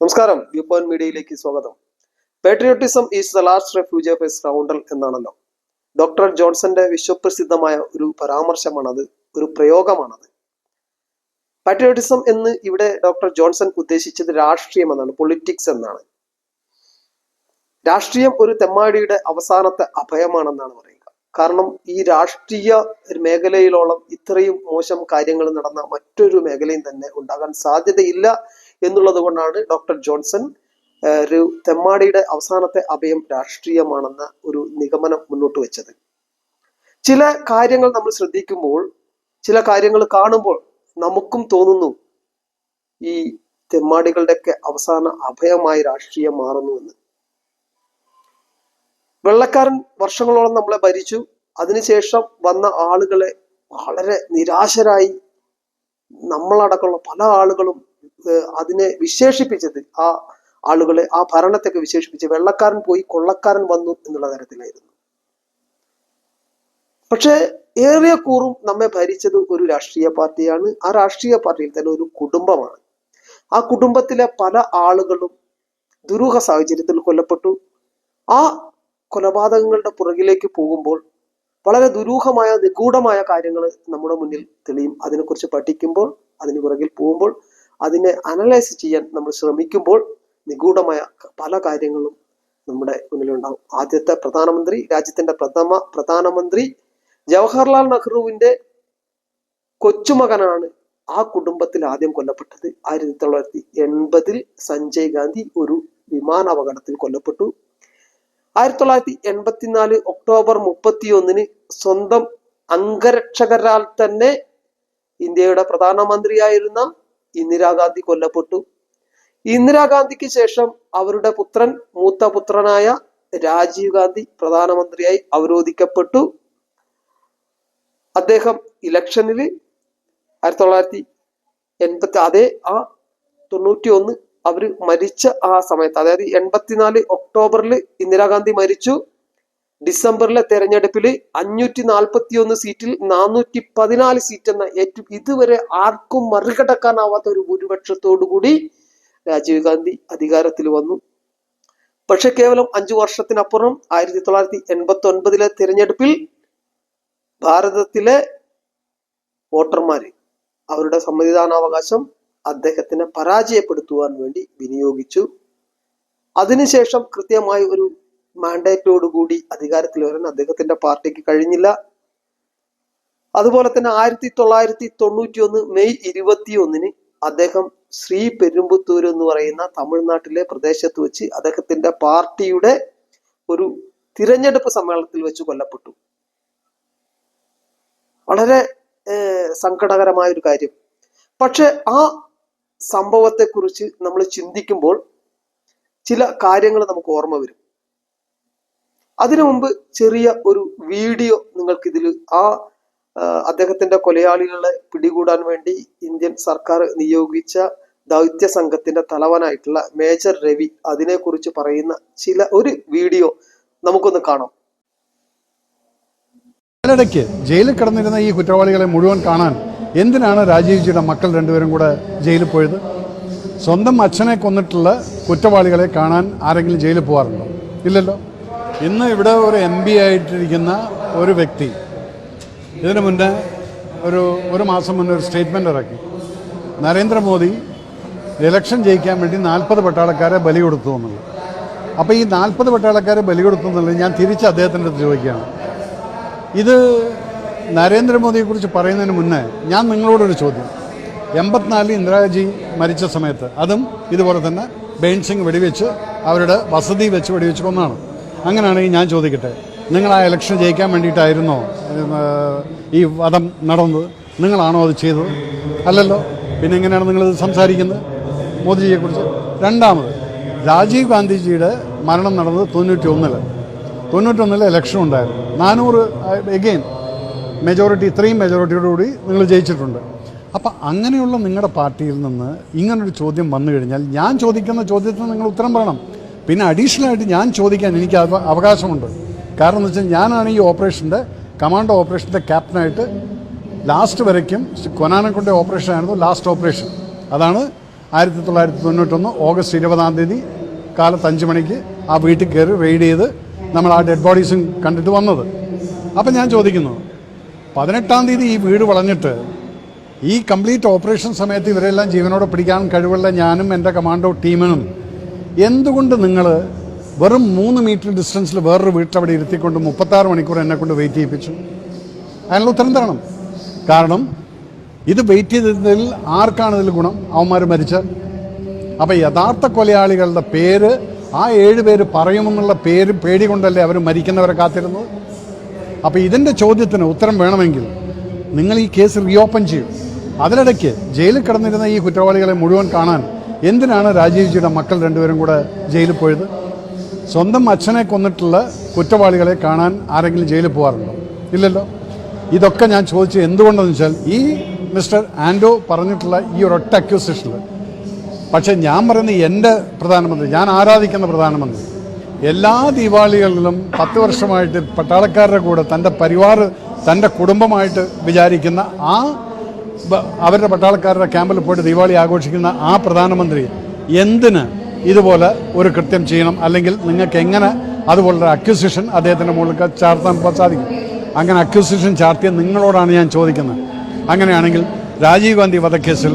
നമസ്കാരം view point മീഡിയയിലേക്ക് സ്വാഗതം. Patriotism is the last refuge of scoundrel എന്നാണല്ലോ. ഡോക്ടർ ജോൺസന്റെ വിശ്വപ്രസിദ്ധമായ ഒരു പരാമർശമാണത് ഒരു പ്രയോഗമാണത്. പാട്രിയോട്ടിസം എന്ന് ഇവിടെ ഡോക്ടർ ജോൺസൺ ഉദ്ദേശിച്ചത് രാഷ്ട്രീയം എന്നാണ് പൊളിറ്റിക്സ് എന്നാണ്. രാഷ്ട്രീയം ഒരു തെമ്മാടിയുടെ അവസാനത്തെ അഭയമാണെന്നാണ് പറയുക. കാരണം ഈ രാഷ്ട്രീയ മേഖലയിലോളം ഇത്രയും മോശം കാര്യങ്ങൾ നടന്ന മറ്റൊരു മേഖലയും തന്നെ ഉണ്ടാകാൻ സാധ്യതയില്ല എന്നുള്ളത് കൊണ്ടാണ് ഡോക്ടർ ജോൺസൺ ഒരു തെമ്മാടിയുടെ അവസാനത്തെ അഭയം രാഷ്ട്രീയമാണെന്ന ഒരു നിഗമനം മുന്നോട്ട് വെച്ചത്. ചില കാര്യങ്ങൾ നമ്മൾ ശ്രദ്ധിക്കുമ്പോൾ ചില കാര്യങ്ങൾ കാണുമ്പോൾ നമുക്കും തോന്നുന്നു ഈ തെമ്മാടികളുടെയൊക്കെ അവസാന അഭയമായി രാഷ്ട്രീയം മാറുന്നു എന്ന്. വെള്ളക്കാരൻ വർഷങ്ങളോളം നമ്മളെ ഭരിച്ചു. അതിനുശേഷം വന്ന ആളുകളെ വളരെ നിരാശരായി നമ്മളടക്കമുള്ള പല ആളുകളും അതിനെ വിശേഷിപ്പിച്ചത് ആ ആളുകളെ ആ ഭരണത്തെയൊക്കെ വിശേഷിപ്പിച്ച് വെള്ളക്കാരൻ പോയി കൊള്ളക്കാരൻ വന്നു എന്നുള്ള തരത്തിലായിരുന്നു. പക്ഷേ ഏറിയ കൂറും നമ്മെ ഭരിച്ചത് ഒരു രാഷ്ട്രീയ പാർട്ടിയാണ്. ആ രാഷ്ട്രീയ പാർട്ടിയിൽ തന്നെ ഒരു കുടുംബമാണ്. ആ കുടുംബത്തിലെ പല ആളുകളും ദുരൂഹ സാഹചര്യത്തിൽ കൊല്ലപ്പെട്ടു. ആ കൊലപാതകങ്ങളുടെ പുറകിലേക്ക് പോകുമ്പോൾ വളരെ ദുരൂഹമായ നിഗൂഢമായ കാര്യങ്ങൾ നമ്മുടെ മുന്നിൽ തെളിയും. അതിനെക്കുറിച്ച് പഠിക്കുമ്പോൾ അതിന് പുറകിൽ പോകുമ്പോൾ അതിനെ അനലൈസ് ചെയ്യാൻ നമ്മൾ ശ്രമിക്കുമ്പോൾ നിഗൂഢമായ പല കാര്യങ്ങളും നമ്മുടെ മുന്നിലുണ്ടാവും. ആദ്യത്തെ പ്രധാനമന്ത്രി രാജ്യത്തിന്റെ പ്രഥമ പ്രധാനമന്ത്രി ജവഹർലാൽ നെഹ്റുവിന്റെ കൊച്ചുമകനാണ് ആ കുടുംബത്തിൽ ആദ്യം കൊല്ലപ്പെട്ടത്. ആയിരത്തി തൊള്ളായിരത്തി എൺപതിൽ സഞ്ജയ് ഗാന്ധി ഒരു വിമാനാപകടത്തിൽ കൊല്ലപ്പെട്ടു. ആയിരത്തി തൊള്ളായിരത്തി എൺപത്തിനാല് ഒക്ടോബർ മുപ്പത്തിയൊന്നിന് സ്വന്തം അംഗരക്ഷകരാൽ തന്നെ ഇന്ത്യയുടെ പ്രധാനമന്ത്രിയായിരുന്ന ഇന്ദിരാഗാന്ധി കൊല്ലപ്പെട്ടു. ഇന്ദിരാഗാന്ധിക്ക് ശേഷം അവരുടെ പുത്രൻ മൂത്ത പുത്രനായ രാജീവ് ഗാന്ധി പ്രധാനമന്ത്രിയായി അവരോധിക്കപ്പെട്ടു. അദ്ദേഹം ഇലക്ഷനിൽ ആയിരത്തി തൊള്ളായിരത്തി എൺപത്തി അതേ ആ തൊണ്ണൂറ്റി ഒന്ന് അവർ മരിച്ച ആ സമയത്ത് അതായത് എൺപത്തിനാല് ഒക്ടോബറിൽ ഇന്ദിരാഗാന്ധി മരിച്ചു. ഡിസംബറിലെ തെരഞ്ഞെടുപ്പിൽ അഞ്ഞൂറ്റി നാൽപ്പത്തി ഒന്ന് സീറ്റിൽ നാനൂറ്റി പതിനാല് സീറ്റ് എന്ന ഏറ്റവും ഇതുവരെ ആർക്കും മറികടക്കാനാവാത്ത ഒരു ഭൂരിപക്ഷത്തോടു കൂടി രാജീവ് ഗാന്ധി അധികാരത്തിൽ വന്നു. പക്ഷെ കേവലം അഞ്ചു വർഷത്തിനപ്പുറം ആയിരത്തി തൊള്ളായിരത്തി എൺപത്തി ഒൻപതിലെ തിരഞ്ഞെടുപ്പിൽ ഭാരതത്തിലെ വോട്ടർമാര് അവരുടെ സമ്മതിദാനാവകാശം അദ്ദേഹത്തിനെ പരാജയപ്പെടുത്തുവാൻ വേണ്ടി വിനിയോഗിച്ചു. അതിനുശേഷം കൃത്യമായി ഒരു മാൻഡേറ്റോടുകൂടി അധികാരത്തിൽ വരാൻ അദ്ദേഹത്തിന്റെ പാർട്ടിക്ക് കഴിഞ്ഞില്ല. അതുപോലെ തന്നെ ആയിരത്തി തൊള്ളായിരത്തി തൊണ്ണൂറ്റി ഒന്ന് മെയ് ഇരുപത്തി ഒന്നിന് അദ്ദേഹം ശ്രീ പെരുമ്പത്തൂർ എന്ന് പറയുന്ന തമിഴ്നാട്ടിലെ പ്രദേശത്ത് വെച്ച് അദ്ദേഹത്തിന്റെ പാർട്ടിയുടെ ഒരു തിരഞ്ഞെടുപ്പ് സമ്മേളനത്തിൽ വെച്ച് കൊല്ലപ്പെട്ടു. വളരെ സങ്കടകരമായ ഒരു കാര്യം. പക്ഷെ ആ സംഭവത്തെക്കുറിച്ച് നമ്മൾ ചിന്തിക്കുമ്പോൾ ചില കാര്യങ്ങൾ നമുക്ക് ഓർമ്മ വരും. അതിനു മുമ്പ് ചെറിയ ഒരു വീഡിയോ നിങ്ങൾക്ക് ഇതിൽ ആ അദ്ദേഹത്തിന്റെ കൊലയാളികളെ പിടികൂടാൻ വേണ്ടി ഇന്ത്യൻ സർക്കാർ നിയോഗിച്ച ദൗത്യ സംഘത്തിന്റെ തലവനായിട്ടുള്ള മേജർ രവി അതിനെക്കുറിച്ച് പറയുന്ന ചില ഒരു വീഡിയോ നമുക്കൊന്ന് കാണാം. ഇതിനിടയ്ക്ക് ജയിലിൽ കിടന്നിരുന്ന ഈ കുറ്റവാളികളെ മുഴുവൻ കാണാൻ എന്തിനാണ് രാജീവ്ജിയുടെ മക്കൾ രണ്ടുപേരും കൂടെ ജയിലിൽ പോയത്? സ്വന്തം അച്ഛനെ കൊന്നിട്ടുള്ള കുറ്റവാളികളെ കാണാൻ ആരെങ്കിലും ജയിലിൽ പോകാറുണ്ടോ? ഇല്ലല്ലോ. ഇന്ന് ഇവിടെ ഒരു എം പി ആയിട്ടിരിക്കുന്ന ഒരു വ്യക്തി. ഇതിനു മുന്നേ ഒരു ഒരു മാസം മുന്നേ ഒരു സ്റ്റേറ്റ്മെന്റ് ഇറക്കി. നരേന്ദ്രമോദി ഇലക്ഷൻ ജയിക്കാൻ വേണ്ടി നാൽപ്പത് പട്ടാളക്കാരെ ബലി കൊടുത്തു എന്നുള്ളത്. അപ്പോൾ ഈ നാൽപ്പത് പട്ടാളക്കാരെ ബലി കൊടുത്തു എന്നുള്ളത് ഞാൻ തിരിച്ച് അദ്ദേഹത്തിന്റെ അടുത്ത് ചോദിക്കുകയാണ്. ഇത് നരേന്ദ്രമോദിയെക്കുറിച്ച് പറയുന്നതിന് മുന്നേ ഞാൻ നിങ്ങളോടൊരു ചോദ്യം. എൺപത്തിനാലിൽ ഇന്ദിരാജി മരിച്ച സമയത്ത് അതും ഇതുപോലെ തന്നെ ബെയിൻ സിംഗ് വെടിവെച്ച് അവരുടെ വസതി വെച്ച് വെടിവെച്ച് കൊന്നാണ് അങ്ങനെയാണെങ്കിൽ ഞാൻ ചോദിക്കട്ടെ നിങ്ങൾ ആ ഇലക്ഷൻ ജയിക്കാൻ വേണ്ടിയിട്ടായിരുന്നോ? ഈ വധം നടന്നത്? നിങ്ങളാണോ അത് ചെയ്തത്? അല്ലല്ലോ. പിന്നെ എങ്ങനെയാണ് നിങ്ങളിത് സംസാരിക്കുന്നത്? മോദിജിയെക്കുറിച്ച്. രണ്ടാമത് രാജീവ് ഗാന്ധിജിയുടെ മരണം നടന്നത് തൊണ്ണൂറ്റി ഒന്നിൽ തൊണ്ണൂറ്റൊന്നിൽ ഇലക്ഷൻ ഉണ്ടായിരുന്നു. നാനൂറ് എഗെയിൻ മെജോറിറ്റി ഇത്രയും മെജോറിറ്റിയോടുകൂടി നിങ്ങൾ ജയിച്ചിട്ടുണ്ട്. അപ്പം അങ്ങനെയുള്ള നിങ്ങളുടെ പാർട്ടിയിൽ നിന്ന് ഇങ്ങനൊരു ചോദ്യം വന്നു കഴിഞ്ഞാൽ ഞാൻ ചോദിക്കുന്ന ചോദ്യത്തിന് നിങ്ങൾ ഉത്തരം പറയണം. പിന്നെ അഡീഷണൽ ആയിട്ട് ഞാൻ ചോദിക്കാൻ എനിക്ക് അവ- അവകാശമുണ്ട്. കാരണം എന്ന് വെച്ചാൽ ഞാനാണ് ഈ ഓപ്പറേഷന്റെ കമാൻഡോ ഓപ്പറേഷന്റെ ക്യാപ്റ്റനായിട്ട് ലാസ്റ്റ് വരയ്ക്കും. കൊനാനക്കൊണ്ട ഓപ്പറേഷൻ ആയിരുന്നു ലാസ്റ്റ് ഓപ്പറേഷൻ അതാണ് ആയിരത്തി തൊള്ളായിരത്തി തൊണ്ണൂറ്റൊന്ന് ഓഗസ്റ്റ് ഇരുപതാം തീയതി കാലത്ത് അഞ്ച് മണിക്ക് ആ വീട്ടിൽ കയറി റെയ്ഡ് ചെയ്ത് നമ്മൾ ആ ഡെഡ് ബോഡീസും കണ്ടിട്ട് വന്നത്. അപ്പം ഞാൻ ചോദിക്കുന്നു പതിനെട്ടാം തീയതി ഈ വീട് വളഞ്ഞിട്ട് ഈ കംപ്ലീറ്റ് ഓപ്പറേഷൻ സമയത്ത് ഇവരെല്ലാം ജീവനോടെ പിടിക്കാൻ കഴിവുള്ള ഞാനും എന്റെ കമാൻഡോ ടീമിനും എന്തുകൊണ്ട് നിങ്ങൾ വെറും മൂന്ന് മീറ്റർ ഡിസ്റ്റൻസിൽ വേറൊരു വീട്ടിലവിടെ ഇരുത്തിക്കൊണ്ട് മുപ്പത്താറ് മണിക്കൂർ എന്നെ കൊണ്ട് വെയിറ്റ് ചെയ്യിപ്പിച്ചു? അതിനുള്ള ഉത്തരം തരണം. കാരണം ഇത് വെയിറ്റ് ചെയ്തതിൽ ആർക്കാണ് ഇതിൽ ഗുണം? അവന്മാർ മരിച്ച അപ്പോൾ യഥാർത്ഥ കൊലയാളികളുടെ പേര് ആ ഏഴ് പേര് പറയുമെന്നുള്ള പേര് പേടി കൊണ്ടല്ലേ അവർ മരിക്കുന്നവരെ കാത്തിരുന്നത്? അപ്പോൾ ഇതിന്റെ ചോദ്യത്തിന് ഉത്തരം വേണമെങ്കിൽ നിങ്ങൾ ഈ കേസ് റീഓപ്പൺ ചെയ്യും. അതിനിടയ്ക്ക് ജയിലിൽ കിടന്നിരുന്ന ഈ കുറ്റവാളികളെ മുഴുവൻ കാണാൻ എന്തിനാണ് രാജീവ്ജിയുടെ മക്കൾ രണ്ടുപേരും കൂടെ ജയിലിൽ പോയത്? സ്വന്തം അച്ഛനെ കൊന്നിട്ടുള്ള കുറ്റവാളികളെ കാണാൻ ആരെങ്കിലും ജയിലിൽ പോകാറുണ്ടോ ഇല്ലല്ലോ. ഇതൊക്കെ ഞാൻ ചോദിച്ചത് എന്തുകൊണ്ടെന്ന് വെച്ചാൽ ഈ മിസ്റ്റർ ആൻഡോ പറഞ്ഞിട്ടുള്ള ഈ ഒരൊറ്റ അക്യൂസേഷനിൽ പക്ഷേ ഞാൻ പറയുന്ന എന്റെ പ്രധാനമന്ത്രി ഞാൻ ആരാധിക്കുന്ന പ്രധാനമന്ത്രി എല്ലാ ദീപാവളികളിലും പത്ത് വർഷമായിട്ട് പട്ടാളക്കാരുടെ കൂടെ തന്റെ പരിവാർ തന്റെ കുടുംബമായിട്ട് വിചാരിക്കുന്ന ആ അവരുടെ പട്ടാളക്കാരുടെ ക്യാമ്പിൽ പോയിട്ട് ദീപാവലി ആഘോഷിക്കുന്ന ആ പ്രധാനമന്ത്രി എന്തിന് ഇതുപോലെ ഒരു കൃത്യം ചെയ്യണം? അല്ലെങ്കിൽ നിങ്ങൾക്ക് എങ്ങനെ അതുപോലൊരു അക്യൂസിഷൻ അദ്ദേഹത്തിന്റെ മുകളിൽ ചാർത്താൻ സാധിക്കും? അങ്ങനെ അക്യൂസിഷൻ ചാർത്തിയ നിങ്ങളോടാണ് ഞാൻ ചോദിക്കുന്നത്. അങ്ങനെയാണെങ്കിൽ രാജീവ് ഗാന്ധി വധക്കേസിൽ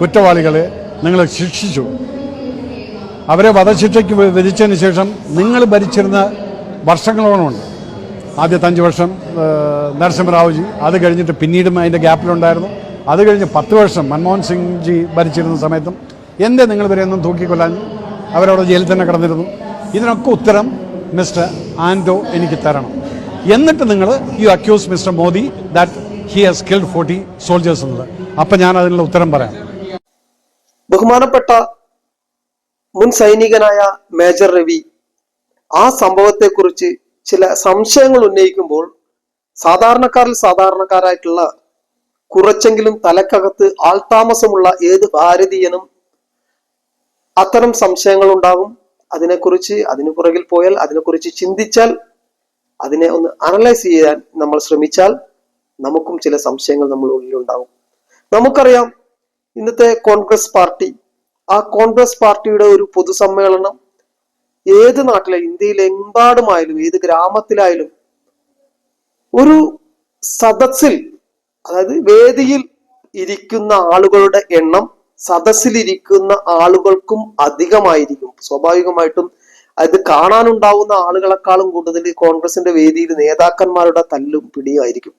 കുറ്റവാളികളെ നിങ്ങൾ ശിക്ഷിച്ചു. അവരെ വധശിക്ഷയ്ക്ക് വിധിച്ചതിന് ശേഷം നിങ്ങൾ ഭരിച്ചിരുന്ന വർഷങ്ങളോളമുണ്ട് ആദ്യത്തെ അഞ്ച് വർഷം നരസിംഹറാവുജി അത് കഴിഞ്ഞിട്ട് പിന്നീടും അതിന്റെ ഗ്യാപ്പിലുണ്ടായിരുന്നു അത് കഴിഞ്ഞ് പത്ത് വർഷം മൻമോഹൻ സിംഗ് ജി ഭരിച്ചിരുന്ന സമയത്തും എന്തേ നിങ്ങൾ ഇവരെയൊന്നും തൂക്കിക്കൊല്ലാൻ അവരവിടെ ജയിലിൽ തന്നെ കിടന്നിരുന്നു? ഇതിനൊക്കെ ഉത്തരം മിസ്റ്റർ ആൻഡോ എനിക്ക് തരണം. എന്നിട്ട് നിങ്ങൾ you accuse mister Modi that he has killed forty soldiers എന്നത്. അപ്പം ഞാൻ അതിനുള്ള ഉത്തരം പറയാം. ബഹുമാനപ്പെട്ട മുൻ സൈനികനായ മേജർ രവി ആ സംഭവത്തെക്കുറിച്ച് ചില സംശയങ്ങൾ ഉന്നയിക്കുമ്പോൾ സാധാരണക്കാരിൽ സാധാരണക്കാരായിട്ടുള്ള കുറച്ചെങ്കിലും തലക്കകത്ത് ആൾതാമസമുള്ള ഏത് ഭാരതീയനും അത്തരം സംശയങ്ങൾ ഉണ്ടാകും അതിനെക്കുറിച്ച് അതിനു പുറകിൽ പോയാൽ അതിനെക്കുറിച്ച് ചിന്തിച്ചാൽ അതിനെ ഒന്ന് അനലൈസ് ചെയ്യാൻ നമ്മൾ ശ്രമിച്ചാൽ നമുക്കും ചില സംശയങ്ങൾ നമ്മുടെ ഉള്ളിലുണ്ടാകും. നമുക്കറിയാം ഇന്നത്തെ കോൺഗ്രസ് പാർട്ടി ആ കോൺഗ്രസ് പാർട്ടിയുടെ ഒരു പൊതുസമ്മേളനം ഏത് നാട്ടിലെ ഇന്ത്യയിലെമ്പാടുമായാലും ഏത് ഗ്രാമത്തിലായാലും ഒരു സദസ്സിൽ അതായത് വേദിയിൽ ഇരിക്കുന്ന ആളുകളുടെ എണ്ണം സദസ്സിലിരിക്കുന്ന ആളുകൾക്കും അധികമായിരിക്കും. സ്വാഭാവികമായിട്ടും അത് കാണാനുണ്ടാവുന്ന ആളുകളെക്കാളും കൂടുതൽ കോൺഗ്രസിന്റെ വേദിയിൽ നേതാക്കന്മാരുടെ തല്ലും പിടിയുമായിരിക്കും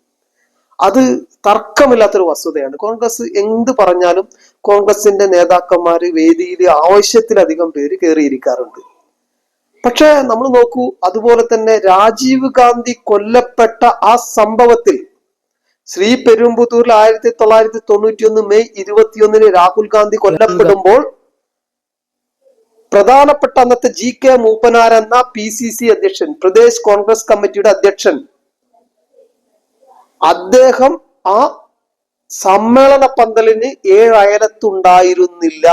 അത് തർക്കമില്ലാത്തൊരു വസ്തുതയാണ്. കോൺഗ്രസ് എന്ത് പറഞ്ഞാലും കോൺഗ്രസിന്റെ നേതാക്കന്മാർ വേദിയിൽ ആവശ്യത്തിലധികം പേര് കയറിയിരിക്കാറുണ്ട്. പക്ഷെ നമ്മൾ നോക്കൂ അതുപോലെ തന്നെ രാജീവ് ഗാന്ധി കൊല്ലപ്പെട്ട ആ സംഭവത്തിൽ ശ്രീ പെരുമ്പുത്തൂരിൽ ആയിരത്തി തൊള്ളായിരത്തി തൊണ്ണൂറ്റി ഒന്ന് മെയ് ഇരുപത്തിയൊന്നിന് രാഹുൽ ഗാന്ധി കൊല്ലപ്പെടുമ്പോൾ പ്രധാനപ്പെട്ട അന്നത്തെ ജി കെ മൂപ്പനാർ എന്ന പി സി സി അധ്യക്ഷൻ പ്രദേശ് കോൺഗ്രസ് കമ്മിറ്റിയുടെ അധ്യക്ഷൻ അദ്ദേഹം ആ സമ്മേളന പന്തലിന് ഏഴയലത്തുണ്ടായിരുന്നില്ല.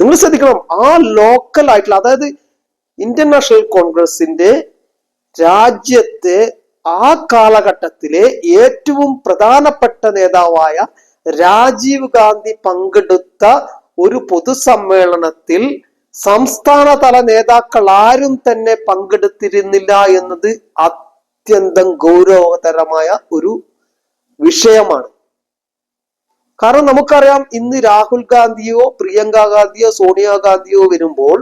നിങ്ങൾ ശ്രദ്ധിക്കണം ആ ലോക്കൽ ആയിട്ടുള്ള അതായത് ഇന്ത്യൻ നാഷണൽ കോൺഗ്രസിന്റെ രാജ്യത്തെ ആ കാലഘട്ടത്തിലെ ഏറ്റവും പ്രധാനപ്പെട്ട നേതാവായ രാജീവ് ഗാന്ധി പങ്കെടുത്ത ഒരു പൊതുസമ്മേളനത്തിൽ സംസ്ഥാന തല നേതാക്കൾ ആരും തന്നെ പങ്കെടുത്തിരുന്നില്ല എന്നത് അത്യന്തം ഗൗരവതരമായ ഒരു വിഷയമാണ്. കാരണം നമുക്കറിയാം ഇന്ന് രാഹുൽ ഗാന്ധിയോ പ്രിയങ്ക ഗാന്ധിയോ സോണിയാ ഗാന്ധിയോ വരുമ്പോൾ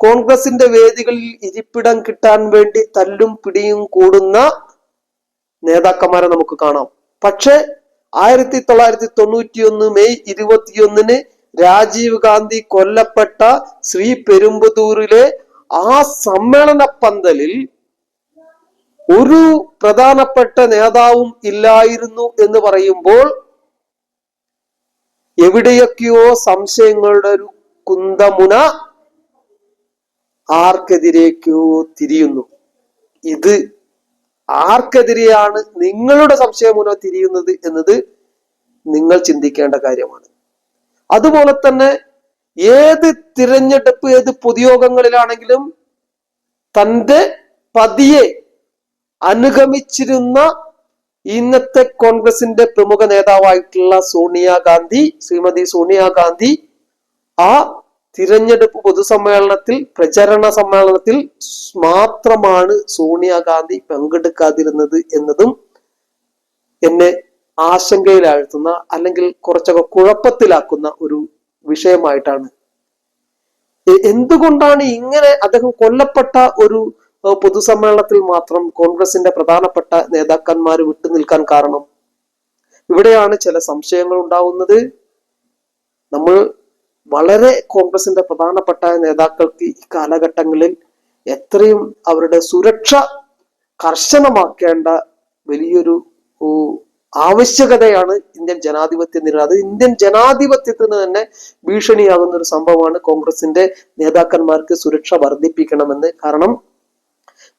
കോൺഗ്രസിന്റെ വേദികളിൽ ഇരിപ്പിടം കിട്ടാൻ വേണ്ടി തല്ലും പിടിയും കൂടുന്ന നേതാക്കന്മാരെ നമുക്ക് കാണാം. പക്ഷെ ആയിരത്തി തൊള്ളായിരത്തി തൊണ്ണൂറ്റി ഒന്ന് മെയ് ഇരുപത്തിയൊന്നിന് രാജീവ് ഗാന്ധി കൊല്ലപ്പെട്ട ശ്രീ പെരുമ്പതൂരിലെ ആ സമ്മേളന പന്തലിൽ ഒരു പ്രധാനപ്പെട്ട നേതാവും ഇല്ലായിരുന്നു എന്ന് പറയുമ്പോൾ എവിടെയൊക്കെയോ സംശയങ്ങളുടെ ഒരു കുന്തമുന ആർക്കെതിരേക്കോ തിരിയുന്നു. ഇത് ആർക്കെതിരെയാണ് നിങ്ങളുടെ സംശയമുന തിരിയുന്നത് എന്നത് നിങ്ങൾ ചിന്തിക്കേണ്ട കാര്യമാണ്. അതുപോലെ തന്നെ ഏത് തിരഞ്ഞെടുപ്പ് ഏത് പൊതുയോഗങ്ങളിലാണെങ്കിലും തന്റെ പതിയെ അനുഗമിച്ചിരുന്ന ഇന്നത്തെ കോൺഗ്രസിന്റെ പ്രമുഖ നേതാവായിട്ടുള്ള സോണിയാഗാന്ധി ശ്രീമതി സോണിയാഗാന്ധി ആ തിരഞ്ഞെടുപ്പ് പൊതുസമ്മേളനത്തിൽ പ്രചരണ സമ്മേളനത്തിൽ മാത്രമാണ് സോണിയാഗാന്ധി പങ്കെടുക്കാതിരുന്നത് എന്നതും എന്നെ ആശങ്കയിലാഴ്ത്തുന്ന അല്ലെങ്കിൽ കുറച്ചൊക്കെ കുഴപ്പത്തിലാക്കുന്ന ഒരു വിഷയമായിട്ടാണ്. എന്തുകൊണ്ടാണ് ഇങ്ങനെ അദ്ദേഹം കൊല്ലപ്പെട്ട ഒരു പൊതുസമ്മേളനത്തിൽ മാത്രം കോൺഗ്രസിന്റെ പ്രധാനപ്പെട്ട നേതാക്കന്മാർ വിട്ടുനിൽക്കാൻ കാരണം? ഇവിടെയാണ് ചില സംശയങ്ങൾ ഉണ്ടാവുന്നത്. നമ്മൾ വളരെ കോൺഗ്രസിന്റെ പ്രധാനപ്പെട്ട നേതാക്കൾക്ക് ഈ കാലഘട്ടങ്ങളിൽ എത്രയും അവരുടെ സുരക്ഷ കർശനമാക്കേണ്ട വലിയൊരു ആവശ്യകതയാണ് ഇന്ത്യൻ ജനാധിപത്യം നേരിടുന്നത് അത് ഇന്ത്യൻ ജനാധിപത്യത്തിന് തന്നെ ഭീഷണിയാകുന്ന ഒരു സംഭവമാണ് കോൺഗ്രസിന്റെ നേതാക്കന്മാർക്ക് സുരക്ഷ വർദ്ധിപ്പിക്കണമെന്ന്. കാരണം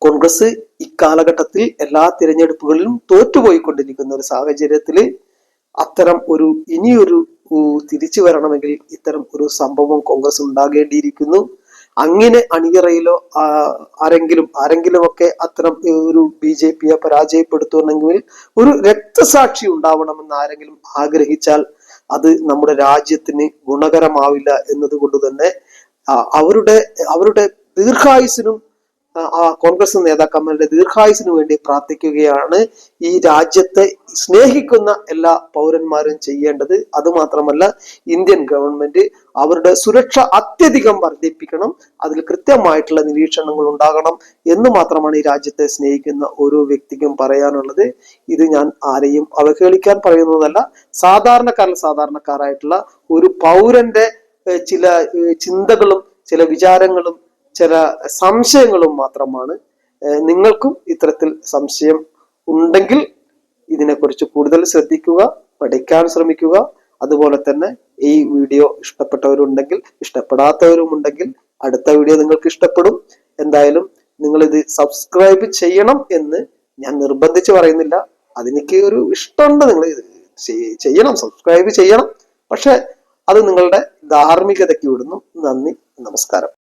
കോൺഗ്രസ് ഇക്കാലഘട്ടത്തിൽ എല്ലാ തിരഞ്ഞെടുപ്പുകളിലും തോറ്റുപോയിക്കൊണ്ടിരിക്കുന്ന ഒരു സാഹചര്യത്തിൽ അത്തരം ഒരു ഇനിയൊരു തിരിച്ചു വരണമെങ്കിൽ ഇത്തരം ഒരു സംഭവം കോൺഗ്രസ് ഉണ്ടാകേണ്ടിയിരിക്കുന്നു. അങ്ങനെ അണിയറയിലോ ആരെങ്കിലും ആരെങ്കിലും ഒക്കെ അത്തരം ഒരു ബി ജെ പിയെ പരാജയപ്പെടുത്തുന്നെങ്കിൽ ഒരു രക്തസാക്ഷി ഉണ്ടാവണമെന്ന് ആരെങ്കിലും ആഗ്രഹിച്ചാൽ അത് നമ്മുടെ രാജ്യത്തിന് ഗുണകരമാവില്ല എന്നതുകൊണ്ട് തന്നെ അവരുടെ അവരുടെ ദീർഘായുസിനും ആ, കോൺഗ്രസ് നേതാക്കന്മാരുടെ ദീർഘായുസിന് വേണ്ടി പ്രാർത്ഥിക്കുകയാണ് ഈ രാജ്യത്തെ സ്നേഹിക്കുന്ന എല്ലാ പൗരന്മാരും ചെയ്യേണ്ടത്. അതുമാത്രമല്ല ഇന്ത്യൻ ഗവൺമെന്റ് അവരുടെ സുരക്ഷ അത്യധികം വർദ്ധിപ്പിക്കണം അതിൽ കൃത്യമായിട്ടുള്ള നിരീക്ഷണങ്ങൾ ഉണ്ടാകണം എന്ന് മാത്രമാണ് ഈ രാജ്യത്തെ സ്നേഹിക്കുന്ന ഓരോ വ്യക്തിക്കും പറയാനുള്ളത്. ഇത് ഞാൻ ആരെയും അവഹേളിക്കാൻ പറയുന്നതല്ല സാധാരണക്കാരിൽ സാധാരണക്കാരായിട്ടുള്ള ഒരു പൗരന്റെ ചില ചിന്തകളും ചില വിചാരങ്ങളും ചില സംശയങ്ങളും മാത്രമാണ്. നിങ്ങൾക്കും ഇത്തരത്തിൽ സംശയം ഉണ്ടെങ്കിൽ ഇതിനെക്കുറിച്ച് കൂടുതൽ ശ്രദ്ധിക്കുക പഠിക്കാൻ ശ്രമിക്കുക. അതുപോലെ തന്നെ ഈ വീഡിയോ ഇഷ്ടപ്പെട്ടവരുണ്ടെങ്കിൽ ഇഷ്ടപ്പെടാത്തവരും ഉണ്ടെങ്കിൽ അടുത്ത വീഡിയോ നിങ്ങൾക്ക് ഇഷ്ടപ്പെടും. എന്തായാലും നിങ്ങൾ ഇത് സബ്സ്ക്രൈബ് ചെയ്യണം എന്ന് ഞാൻ നിർബന്ധിച്ച് പറയുന്നില്ല. അതെനിക്ക് ഒരു ഇഷ്ടമുണ്ട് നിങ്ങൾ ചെയ്യണം സബ്സ്ക്രൈബ് ചെയ്യണം. പക്ഷെ അത് നിങ്ങളുടെ ധാർമ്മികതയ്ക്ക് വിടുന്നു. നന്ദി നമസ്കാരം.